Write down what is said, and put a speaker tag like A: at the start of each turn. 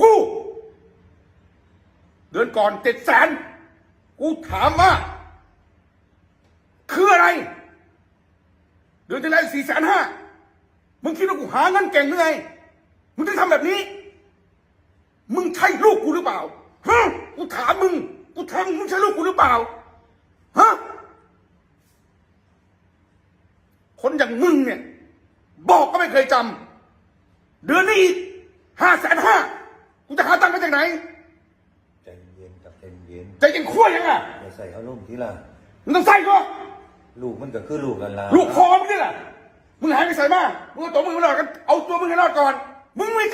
A: กูเดือนก่อนเจ็ดแสนกูถามว่า คืออะไร เดือนที่แล้วสี่แสนห้ามึงคิดว่ากูหาเงินเก่งหรือไง มึงถึงทำแบบนี้ มึงใช่ลูกกูหรือเปล่าฮะกูถามมึง กูถามมึงมึงใช่ลูกกูหรือเปล่าฮะคนอย่างมึงเนี่ย บอกก็ไม่เคยจำเดือนนี้อีกห้าแสนห้า กูจะหาตังค์มาจากไหน
B: ใจเย็นกับใจเย็น
A: ใจะยังขั้วยังอะ
B: อย่าใส่อารมณ์ทีละ
A: มึงต้องใส่ก็
B: ลูกมันก็คือลูกกันละ
A: ลูกคอมึงนี่แหละมึงหายไปใส่มามึงเอาตัวมึงมารอดกันเอาตัวมึงให้รอดก่อน มึงไม่